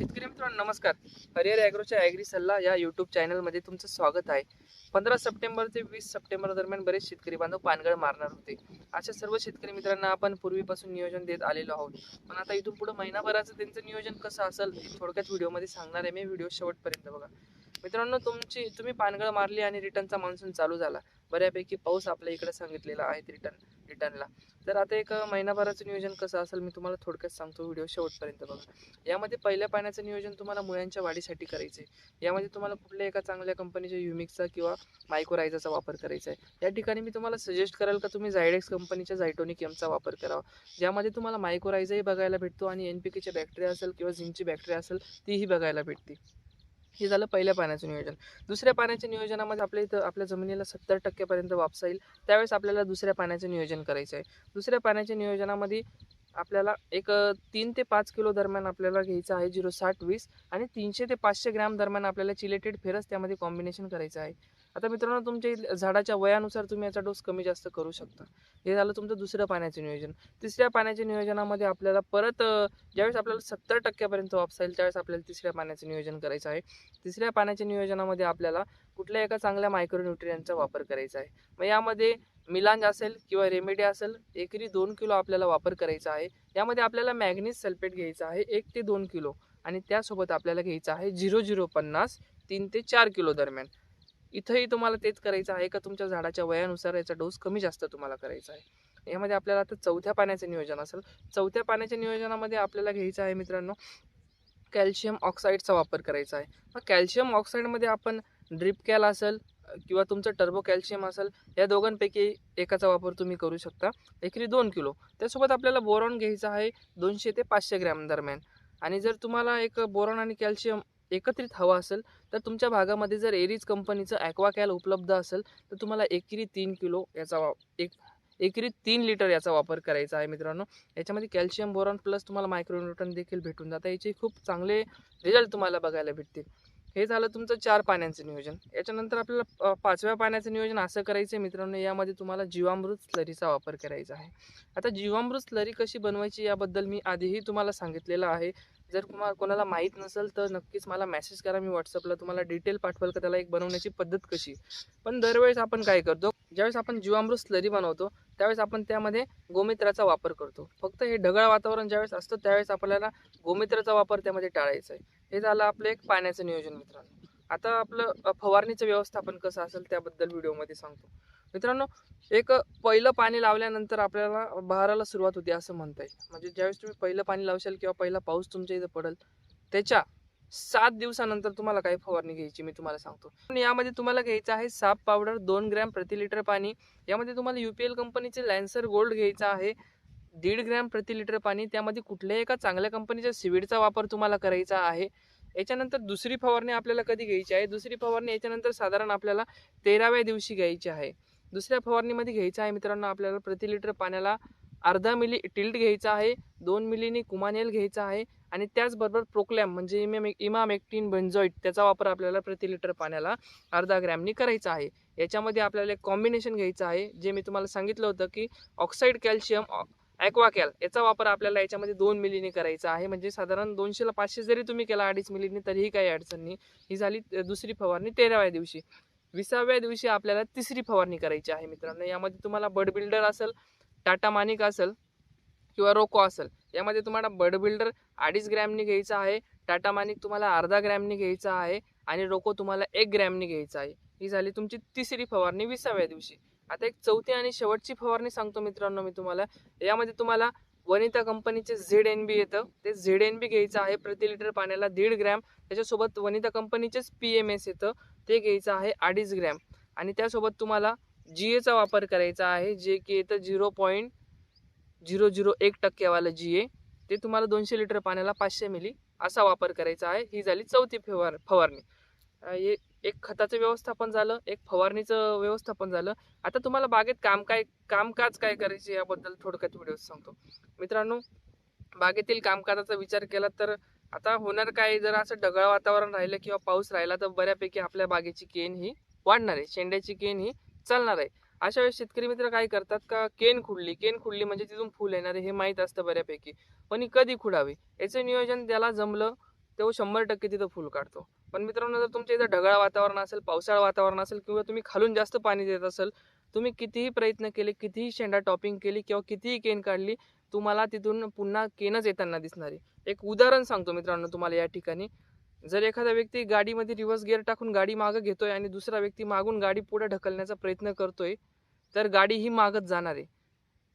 शेतकरी मित्रांनो नमस्कार. हरिहर ॲग्रोच्या ॲग्री सल्ला या यूट्यूब चॅनलमध्ये तुमचं स्वागत आहे. पंधरा सप्टेंबर ते वीस सप्टेंबर दरम्यान बरेच शेतकरी बांधव पानगळ मारणार होते. अशा सर्व शेतकरी मित्रांना आपण पूर्वीपासून नियोजन देत आलेलो आहोत. पण आता इथून पुढे महिनाभराचं त्यांचं नियोजन कसं असेल हे थोडक्यात व्हिडिओमध्ये सांगणार आहे मी. व्हिडिओ शेवटपर्यंत बघा. मित्रांनो तुमची तुम्ही पानगळ मारली आणि रिटर्नचा मान्सून चालू झाला. बऱ्यापैकी पाऊस आपल्या इकडे सांगितलेला आहे रिटर्न. रिटर्नला तर आता एक महिनाभराचं नियोजन कसं असेल मी तुम्हाला थोडक्यात सांगतो व्हिडिओ शेवटपर्यंत बघा. यामध्ये पहिल्या पाण्याचं नियोजन तुम्हाला मुळ्यांच्या वाढीसाठी करायचं आहे यामध्ये तुम्हाला कुठल्या एका चांगल्या कंपनीच्या युमिक्सचा किंवा मायक्रोरायझाचा वापर करायचा आहे या ठिकाणी मी तुम्हाला सजेस्ट कराल का तुम्ही झायडेक्स कंपनीच्या झायटोनिक एमचा वापर करावा. ज्यामध्ये तुम्हाला मायक्रोरायझाही बघायला भेटतो आणि एन पी केच्या बॅक्टेरिया असेल किंवा झिंकची बॅक्टेरिया असेल तीही बघायला भेटते हे झालं पहिल्या पाण्याचं नियोजन. दुसऱ्या पाण्याच्या नियोजनामध्ये आपल्या इथं आपल्या जमिनीला सत्तर टक्क्यापर्यंत वापसा येईल त्यावेळेस आपल्याला दुसऱ्या पाण्याचं नियोजन करायचं आहे. दुसऱ्या पाण्याच्या नियोजनामध्ये आपल्याला एक तीन ते पाच किलो दरम्यान आपल्याला घ्यायचं आहे झिरो साठ वीस आणि तीनशे ते पाचशे ग्रॅम दरम्यान आपल्याला चिलेटेड फेरस त्यामध्ये कॉम्बिनेशन करायचं आहे. आता मित्रांनो तुमच्या झाडाच्या वयानुसार तुम्ही याचा डोस कमी जास्त करू शकता. हे झालं तुमचं दुसरं पाण्याचं नियोजन. तिसऱ्या पाण्याच्या नियोजनामध्ये आपल्याला परत ज्यावेळेस आपल्याला सत्तर टक्क्यापर्यंत वापसा येईल त्यावेळेस आपल्याला तिसऱ्या पाण्याचं नियोजन करायचं आहे. तिसऱ्या पाण्याच्या नियोजनामध्ये आपल्याला कुठल्या एका चांगल्या मायक्रोन्युट्रियनचा वापर करायचा आहे. मग यामध्ये मिलांज असेल किंवा रेमेडी असेल एकरी दोन किलो आपल्याला वापर करायचा आहे. यामध्ये आपल्याला मॅग्नीज सल्फेट घ्यायचा आहे एक ते दोन किलो. आणि त्यासोबत आपल्याला घ्यायचं आहे झिरो झिरो पन्नास तीन ते चार किलो दरम्यान. इथंही तुम्हाला तेच करायचं आहे का? तुमच्या झाडाच्या वयानुसार याचा डोस कमी जास्त तुम्हाला करायचा आहे. यामध्ये आपल्याला आता चौथ्या पाण्याचं नियोजन असेल. चौथ्या पाण्याच्या नियोजनामध्ये आपल्याला घ्यायचं आहे मित्रांनो कॅल्शियम ऑक्साईडचा वापर करायचा आहे. मग कॅल्शियम ऑक्साईडमध्ये आपण ड्रिप कॅल असेल किंवा तुमचं टर्बो कॅल्शियम असेल या दोघांपैकी एकाचा वापर तुम्ही करू शकता. एकरी दोन किलो. त्यासोबत आपल्याला बोरॉन घ्यायचं आहे दोनशे ते पाचशे ग्रॅम दरम्यान. आणि जर तुम्हाला एक बोरॉन आणि कॅल्शियम एकत्रित हवा असेल तर तुमच्या भागामध्ये जर एरीज कंपनीचं ॲक्वाकॅल उपलब्ध असेल तर तुम्हाला एकरी तीन किलो याचा वा एक एकरी तीन लिटर याचा वापर करायचा आहे मित्रांनो. याच्यामध्ये कॅल्शियम बोरॉन प्लस तुम्हाला मायक्रोन्यूट्रन देखील भेटून जातं. याचे खूप चांगले रिझल्ट तुम्हाला बघायला भेटतील. हे झालं तुमचं चार पाण्याचं नियोजन. याच्यानंतर आपल्याला पाचव्या पाण्याचं नियोजन असं करायचं आहे मित्रांनो यामध्ये तुम्हाला जीवामृत स्लरीचा वापर करायचा आहे. आता जीवामृत स्लरी कशी बनवायची याबद्दल मी आधीही तुम्हाला सांगितलेलं आहे. जर तुम्हाला कोणाला माहीत नसेल तर नक्कीच मला मेसेज करा. मी व्हॉट्सअपला तुम्हाला डिटेल पाठवाल का? त्याला एक बनवण्याची पद्धत कशी? पण दरवेळेस आपण काय करतो? ज्यावेळेस आपण जीवामृत स्लरी बनवतो त्यावेळेस आपण त्यामध्ये गोमित्राचा वापर करतो. फक्त हे ढगाळ वातावरण ज्यावेळेस असतं त्यावेळेस आपल्याला गोमित्राचा वापर त्यामध्ये टाळायचा आहे. हे झालं आपलं एक पाण्याचं नियोजन मित्रांनो. आता आपलं फवारणीचं व्यवस्थापन कसं असेल त्याबद्दल व्हिडिओमध्ये सांगतो. मित्रांनो एक पहिलं पाणी लावल्यानंतर आपल्याला बहाराला सुरुवात होते असं म्हणता येईल. म्हणजे ज्यावेळेस तुम्ही पहिलं पाणी लावशाल किंवा पहिला पाऊस तुमच्या इथं पडेल त्याच्या सात दिवसानंतर तुम्हाला काही फवारणी घ्यायची मी तुम्हाला सांगतो. यामध्ये तुम्हाला घ्यायचं आहे साप पावडर दोन ग्रॅम प्रति लिटर पाणी. यामध्ये तुम्हाला युपीएल कंपनीचे लॅन्सर गोल्ड घ्यायचा आहे दीड ग्रॅम प्रति लिटर पाणी. त्यामध्ये कुठल्याही एका चांगल्या कंपनीच्या सिविडचा वापर तुम्हाला करायचा आहे. याच्यानंतर दुसरी फवारणी आपल्याला कधी घ्यायची आहे? दुसरी फवारणी याच्यानंतर साधारण आपल्याला तेराव्या दिवशी घ्यायची आहे. दुसऱ्या फवारणीमध्ये घ्यायचं आहे मित्रांनो आपल्याला प्रति लिटर पाण्याला अर्धा मिली टिल्ट घ्यायचा आहे दोन मिलीनी कुमानेल घ्यायचा आहे आणि त्याचबरोबर प्रोक्लॅम म्हणजे इमेम इमामेक्टिन बेन्झॉइट त्याचा वापर आपल्याला प्रति लिटर पाण्याला अर्धा ग्रॅमनी करायचा आहे. याच्यामध्ये आपल्याला एक कॉम्बिनेशन घ्यायचं आहे जे मी तुम्हाला सांगितलं होतं की ऑक्साईड कॅल्शियम ॲक्वाकॅल याचा वापर आपल्याला याच्यामध्ये दोन मिलीने करायचा आहे. म्हणजे साधारण दोनशेला पाचशे जरी तुम्ही केला अडीच मिलीने तरीही काही अडचण नाही. ही झाली दुसरी फवारणी तेराव्या दिवशी. विसाव्या दिवशी आपल्याला तिसरी फवारणी करायची आहे मित्रांनो. यामध्ये तुम्हाला बड बिल्डर असेल टाटा मानिक असेल किंवा रोको असेल यामध्ये तुम्हाला बड बिल्डर अडीच ग्रॅमनी घ्यायचा आहे टाटा मानिक तुम्हाला अर्धा ग्रॅमनी घ्यायचा आहे आणि रोको तुम्हाला एक ग्रॅमनी घ्यायचा आहे. ही झाली तुमची तिसरी फवारणी विसाव्या दिवशी. आता एक चौथी आणि शेवटची फवारणी सांगतो मित्रांनो मी तुम्हाला. यामध्ये तुम्हाला वनिता कंपनीचे झेड एन बी येतं. ते झेड एन बी घ्यायचं आहे प्रति लिटर पाण्याला दीड ग्रॅम. त्याच्यासोबत वनिता कंपनीचेच पी एम एस येतं. ते घ्यायचं आहे अडीच ग्रॅम. आणि त्यासोबत तुम्हाला जी एचा वापर करायचा आहे जे की येतं झिरो पॉईंट झिरो झिरो एक टक्केवालं जी ए. ते तुम्हाला दोनशे लिटर पाण्याला पाचशे मिली असा वापर करायचा आहे. ही झाली चौथी फवार फवारणी. हे एक खताचं व्यवस्थापन झालं एक फवारणीचं व्यवस्थापन झालं. आता तुम्हाला बागेत काम काय कामकाज काय करायचे याबद्दल थोडक्यात व्हिडिओ सांगतो. मित्रांनो बागेतील कामकाजाचा विचार केला तर आता होणार काय? जर असं ढगाळ वातावरण राहिलं किंवा पाऊस राहिला तर बऱ्यापैकी आपल्या बागेची केन ही वाढणार आहे. शेंड्याची केन ही चालणार आहे. अशा वेळेस शेतकरी मित्र काय करतात का? केन खुडली केन खुडली म्हणजे तिथून फुल येणार आहे हे माहीत असतं बऱ्यापैकी. पण ही कधी खुडावी? याचं नियोजन त्याला जमलं तो शंभर टक्के तिथं फुल काढतो. पण मित्रांनो जर तुमच्या इथं ढगाळ वातावरण असेल पावसाळा वातावरण असेल किंवा तुम्ही खालून जास्त पाणी देत असेल तुम्ही कितीही प्रयत्न केले कितीही शेंडा टॉपिंग केली किंवा कितीही केन काढली तुम्हाला तिथून पुन्हा केनच येताना दिसणारी. एक उदाहरण सांगतो मित्रांनो तुम्हाला या ठिकाणी. जर एखादा व्यक्ती गाडीमध्ये रिव्हर्स गिअर टाकून गाडी मागं घेतोय आणि दुसरा व्यक्ती मागून गाडी पुढे ढकलण्याचा प्रयत्न करतोय तर गाडी ही मागत जाणार आहे.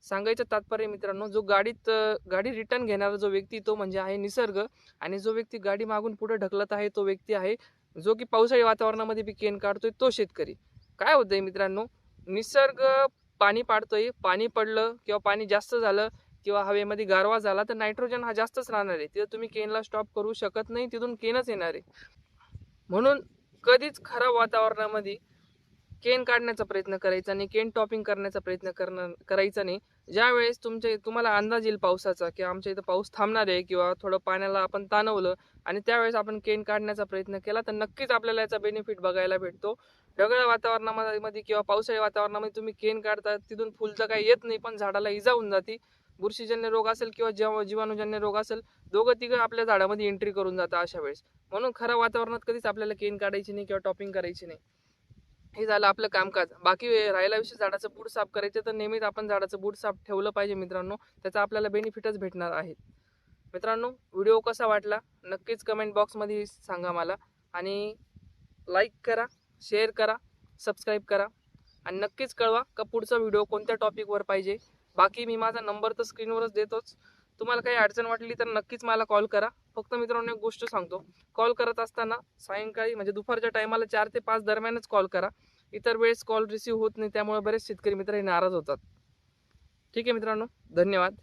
सांगायचं तात्पर्य मित्रांनो जो गाडीत गाडी रिटर्न घेणारा जो व्यक्ती तो म्हणजे आहे निसर्ग आणि जो व्यक्ती गाडी मागून पुढे ढकलत आहे तो व्यक्ती आहे जो की पावसाळी वातावरणामध्ये बी केन काढतोय तो शेतकरी. काय होतंय मित्रांनो निसर्ग पाणी पाडतोय पाणी पडलं किंवा पाणी जास्त झालं किंवा हवेमध्ये गारवा झाला तर नायट्रोजन हा जास्तच राहणार आहे. तिथं तुम्ही केनला स्टॉप करू शकत नाही तिथून केनच येणार आहे. म्हणून कधीच खराब वातावरणामध्ये केन काढण्याचा प्रयत्न करायचा नाही केन टॉपिंग करण्याचा प्रयत्न करणं करायचा नाही. ज्यावेळेस तुमच्या तुम्हाला अंदाज येईल पावसाचा की आमच्या इथं पाऊस थांबणार आहे किंवा थोडं पाण्याला आपण ताणवलं आणि त्यावेळेस आपण केन काढण्याचा प्रयत्न केला तर नक्कीच आपल्याला याचा बेनिफिट बघायला भेटतो. ढगाळ वातावरणामध्ये किंवा पावसाळी वातावरणामध्ये तुम्ही केन काढता तिथून फुल तर काही येत नाही पण झाडाला इजा होऊन जाते. बुरशीजन्य रोग असेल किंवा जीवाणूजन्य रोग असेल दोघं तिघं आपल्या झाडामध्ये एंट्री करून जातात अशा वेळेस. म्हणून खऱ्या वातावरणात कधीच आपल्याला केन काढायची नाही किंवा टॉपिंग करायची नाही. हे झालं आपलं कामकाज. बाकी राहिला विषय झाडाचं बूट साफ करायचं तर नेहमीच आपण झाडाचं बूट साफ ठेवलं पाहिजे मित्रांनो. त्याचा आपल्याला बेनिफिटच भेटणार आहे. मित्रांनो व्हिडिओ कसा वाटला? नक्कीच कमेंट बॉक्समध्ये सांगा मला. आणि लाईक करा शेअर करा सबस्क्राईब करा. आणि नक्कीच कळवा का पुढचा व्हिडिओ कोणत्या टॉपिकवर पाहिजे. बाकी मी माझा नंबर तर स्क्रीनवरच देतोच. तुम्हाला काही अडचण वाटली तर नक्कीच मला कॉल करा. फक्त मित्रांनो एक गोष्ट सांगतो. कॉल करत असताना सायंकाळी म्हणजे दुपारच्या टायमाला चार ते पाच दरम्यानच कॉल करा. इतर वेळेस कॉल रिसीव्ह होत नाही त्यामुळे बरेच शेतकरी मित्र हे नाराज होतात. ठीक आहे मित्रांनो धन्यवाद.